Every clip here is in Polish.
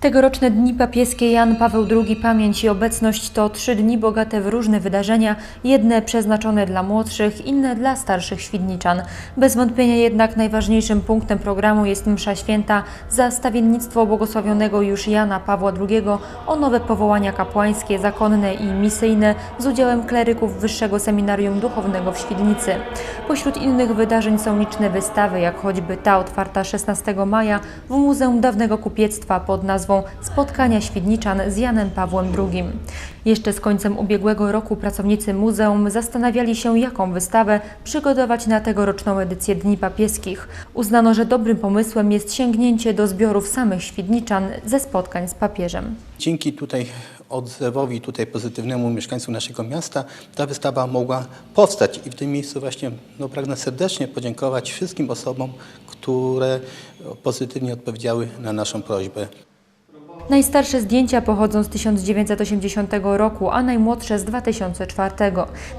Tegoroczne Dni Papieskie Jan Paweł II Pamięć i Obecność to trzy dni bogate w różne wydarzenia, jedne przeznaczone dla młodszych, inne dla starszych świdniczan. Bez wątpienia jednak najważniejszym punktem programu jest msza święta za stawiennictwo błogosławionego już Jana Pawła II o nowe powołania kapłańskie, zakonne i misyjne z udziałem kleryków Wyższego Seminarium Duchownego w Świdnicy. Pośród innych wydarzeń są liczne wystawy, jak choćby ta otwarta 16 maja w Muzeum Dawnego Kupiectwa pod nazwą Spotkania Świdniczan z Janem Pawłem II. Jeszcze z końcem ubiegłego roku pracownicy muzeum zastanawiali się, jaką wystawę przygotować na tegoroczną edycję Dni Papieskich. Uznano, że dobrym pomysłem jest sięgnięcie do zbiorów samych Świdniczan ze spotkań z papieżem. Dzięki tutaj odzewowi tutaj pozytywnemu mieszkańców naszego miasta ta wystawa mogła powstać i w tym miejscu właśnie no, pragnę serdecznie podziękować wszystkim osobom, które pozytywnie odpowiedziały na naszą prośbę. Najstarsze zdjęcia pochodzą z 1980 roku, a najmłodsze z 2004.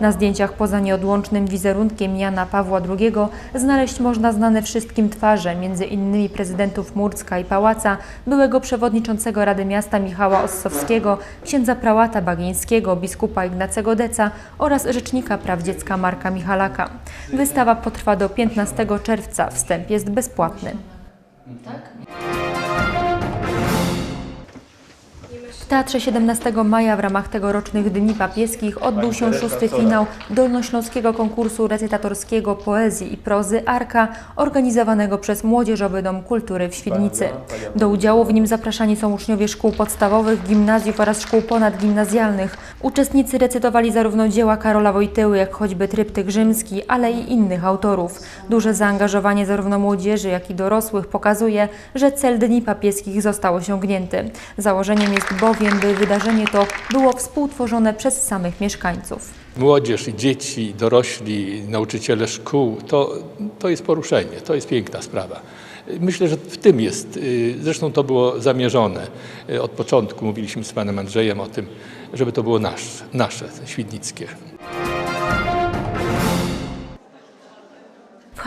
Na zdjęciach poza nieodłącznym wizerunkiem Jana Pawła II znaleźć można znane wszystkim twarze, między innymi prezydentów Murcka i Pałaca, byłego przewodniczącego Rady Miasta Michała Ossowskiego, księdza prałata Bagińskiego, biskupa Ignacego Deca oraz rzecznika praw dziecka Marka Michalaka. Wystawa potrwa do 15 czerwca, wstęp jest bezpłatny. W Teatrze 17 maja w ramach tegorocznych Dni Papieskich odbył się szósty finał Dolnośląskiego Konkursu Recytatorskiego Poezji i Prozy Arka, organizowanego przez Młodzieżowy Dom Kultury w Świdnicy. Do udziału w nim zapraszani są uczniowie szkół podstawowych, gimnazjów oraz szkół ponadgimnazjalnych. Uczestnicy recytowali zarówno dzieła Karola Wojtyły, jak choćby Tryptyk Rzymski, ale i innych autorów. Duże zaangażowanie zarówno młodzieży, jak i dorosłych pokazuje, że cel Dni Papieskich został osiągnięty. Założeniem jest bowiem, by wydarzenie to było współtworzone przez samych mieszkańców. Młodzież i dzieci, dorośli, nauczyciele szkół, to, to jest poruszenie, to jest piękna sprawa. Myślę, że w tym jest, y, zresztą to było zamierzone. Y, Od początku mówiliśmy z panem Andrzejem o tym, żeby to było nasze, nasze świdnickie.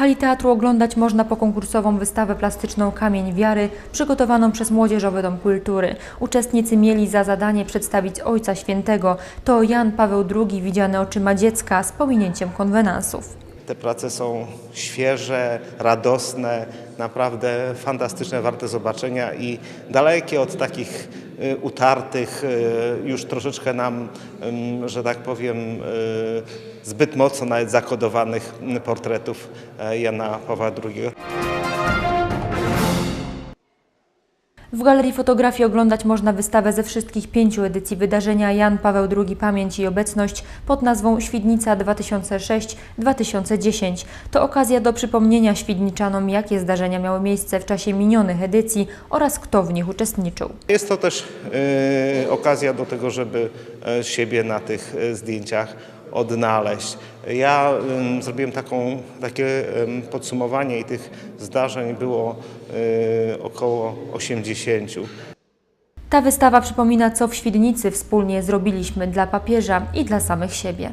Hali teatru oglądać można pokonkursową wystawę plastyczną Kamień Wiary, przygotowaną przez Młodzieżowy Dom Kultury. Uczestnicy mieli za zadanie przedstawić Ojca Świętego. To Jan Paweł II widziany oczyma dziecka z pominięciem konwenansów. Te prace są świeże, radosne, naprawdę fantastyczne, warte zobaczenia i dalekie od takich y, utartych, y, już troszeczkę nam, że tak powiem, y, zbyt mocno nawet zakodowanych portretów e, Jana Pawła II. W Galerii Fotografii oglądać można wystawę ze wszystkich pięciu edycji wydarzenia Jan Paweł II Pamięć i Obecność pod nazwą Świdnica 2006-2010. To okazja do przypomnienia świdniczanom, jakie zdarzenia miały miejsce w czasie minionych edycji oraz kto w nich uczestniczył. Jest to też y, okazja do tego, żeby e, siebie na tych e, zdjęciach odnaleźć. Ja zrobiłem taką, takie podsumowanie i tych zdarzeń było y, około 80. Ta wystawa przypomina, co w Świdnicy wspólnie zrobiliśmy dla papieża i dla samych siebie.